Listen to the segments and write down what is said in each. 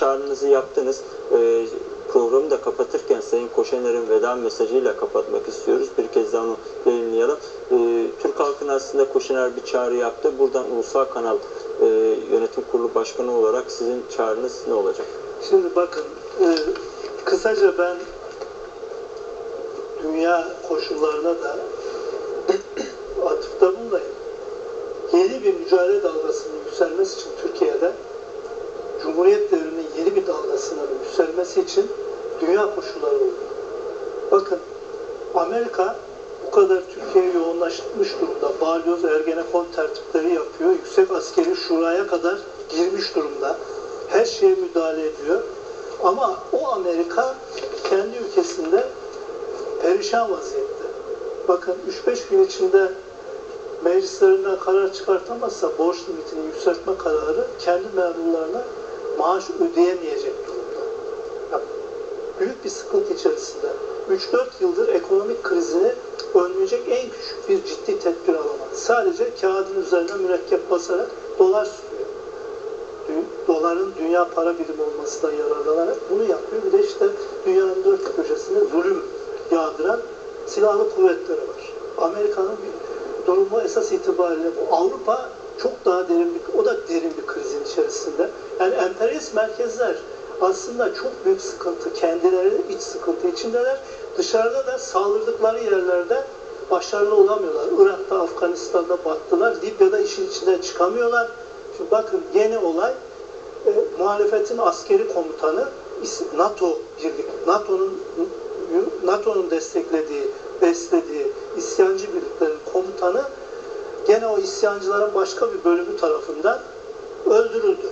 çağrınızı yaptınız. E, programı da kapatırken Sayın Koşener'in veda mesajıyla kapatmak istiyoruz. Bir kez daha onu yayınlayalım. E, Türk halkına aslında Koşener bir çağrı yaptı. Buradan Ulusal Kanal e, Yönetim Kurulu Başkanı olarak sizin çağrınız ne olacak? Şimdi bakın, e, kısaca ben dünya koşullarına da atıfta bulunayım. Yeni bir mücadele dalgasının yükselmesi için Türkiye'de Cumhuriyet devrinin yeni bir dalgasının yükselmesi için dünya koşulları uygun. Bakın Amerika bu kadar Türkiye'ye yoğunlaşmış durumda. Balyoz, Ergenekon tertipleri yapıyor. Yüksek askeri şuraya kadar girmiş durumda. Her şeye müdahale ediyor. Ama o Amerika kendi ülkesinde perişan vaziyette. Bakın 3-5 gün içinde meclislerinden karar çıkartamazsa borç limitini yükseltme kararı kendi memurlarına maaş ödeyemeyecek durumda. Ya, büyük bir sıkıntı içerisinde. 3-4 yıldır ekonomik krizini önleyecek en küçük bir ciddi tedbir alamadı. Sadece kağıdın üzerine mürekkep basarak dolar sürüyor. Doların dünya para birimi olmasından yararlanarak bunu yapıyor. Bir de işte dünyanın dört köşesinde zulüm yağdıran silahlı kuvvetleri var. Amerika'nın bir durumu esas itibariyle bu. Avrupa çok daha derin bir, o da derin bir krizin içerisinde. Yani emperyalist merkezler aslında çok büyük sıkıntı, kendileri iç sıkıntı içindeler. Dışarıda da saldırdıkları yerlerde başarılı olamıyorlar. Irak'ta, Afganistan'da battılar. Libya'da işin içinden çıkamıyorlar. Şimdi bakın yeni olay e, muhalefetin askeri komutanı NATO birlik, NATO'nun NATO'nun desteklediği, beslediği isyancı birliklerin komutanı gene o isyancıların başka bir bölümü tarafından öldürüldü.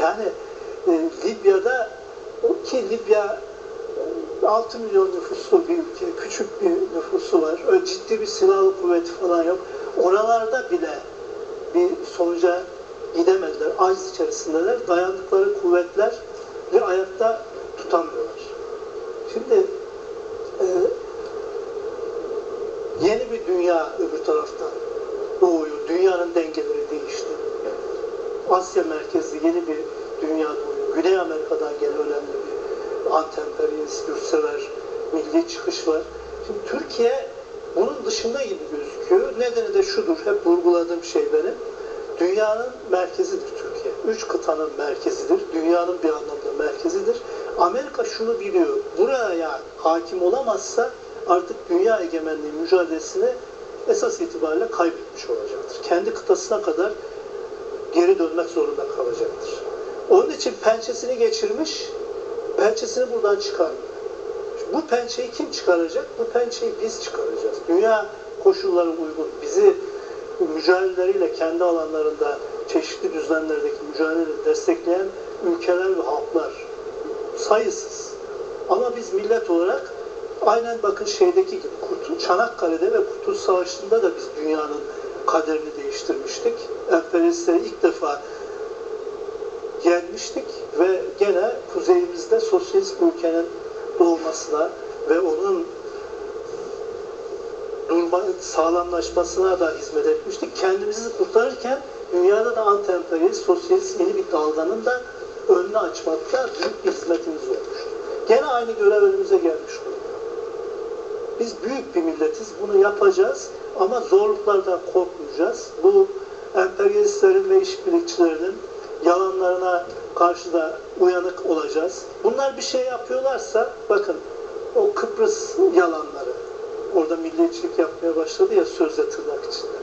Yani e, Libya'da ki Libya e, 6 milyon nüfuslu bir ülke, küçük bir nüfusu var. Öyle ciddi bir silahlı kuvveti falan yok. Oralarda bile bir sonuca gidemediler. Aciz içerisindeler. Dayandıkları kuvvetler ve ayakta tutamıyorlar. Şimdi e, yeni bir dünya öbür taraftan doğuyor. Dünyanın dengeleri değişti. Asya merkezli yeni bir dünya doğuyor. Güney Amerika'dan gelen önemli bir antemperyalist, yurtsever, milli çıkış var. Şimdi Türkiye bunun dışında gibi gözüküyor. Nedeni de şudur, hep vurguladığım şey benim. Dünyanın merkezidir Türkiye. Üç kıtanın merkezidir. Dünyanın bir anlamda merkezidir. Amerika şunu biliyor. Buraya hakim olamazsa artık dünya egemenliği mücadelesini esas itibariyle kaybetmiş olacaktır. Kendi kıtasına kadar geri dönmek zorunda kalacaktır. Onun için pençesini geçirmiş, pençesini buradan çıkarmıyor. Bu pençeyi kim çıkaracak? Bu pençeyi biz çıkaracağız. Dünya koşulları uygun. Bizi mücadeleleriyle kendi alanlarında çeşitli düzenlerdeki mücadeleleri destekleyen ülkeler ve halklar sayısız. Ama biz millet olarak aynen bakın şeydeki gibi Kurtul, Çanakkale'de ve Kurtuluş Savaşı'nda da biz dünyanın kaderini değiştirmiştik. Emperyalistleri ilk defa yenmiştik ve gene kuzeyimizde sosyalist ülkenin doğmasına ve onun sağlamlaşmasına da hizmet etmiştik. Kendimizi kurtarırken dünyada da anti-emperyalist, sosyalist yeni bir dalganın da önünü açmakta büyük bir hizmetimiz olmuştu. Gene aynı görev önümüze gelmiş durumda. Biz büyük bir milletiz, bunu yapacağız ama zorluklardan korkmayacağız. Bu emperyalistlerin ve işbirlikçilerinin yalanlarına karşı da uyanık olacağız. Bunlar bir şey yapıyorlarsa, bakın o Kıbrıs yalanları, orada milliyetçilik yapmaya başladı ya sözle tırnak içinde.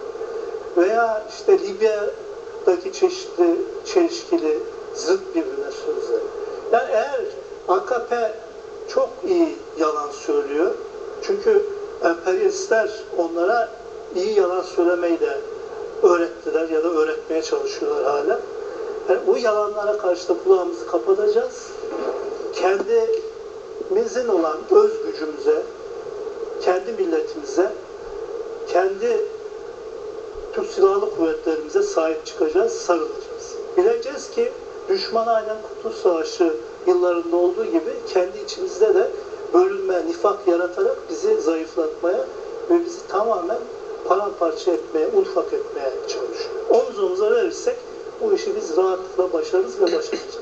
Veya işte Libya'daki çeşitli çelişkili zıt birbirine sözleri. Yani eğer AKP çok iyi yalan söylüyor, çünkü emperyalistler onlara iyi yalan söylemeyi de öğrettiler ya da öğretmeye çalışıyorlar hala. Yani o yalanlara karşı da kulağımızı kapatacağız. Kendimizin olan öz gücümüze, kendi milletimize, kendi Türk Silahlı Kuvvetlerimize sahip çıkacağız, sarılacağız. Bileceğiz ki düşman aynen Kurtuluş Savaşı yıllarında olduğu gibi kendi içimizde de bölünme, nifak yaratarak bizi zayıflatmaya ve bizi tamamen paramparça etmeye, unfak etmeye çalışıyor. Omuz omuza verirsek bu işi biz rahatlıkla başarırız ve başaracağız.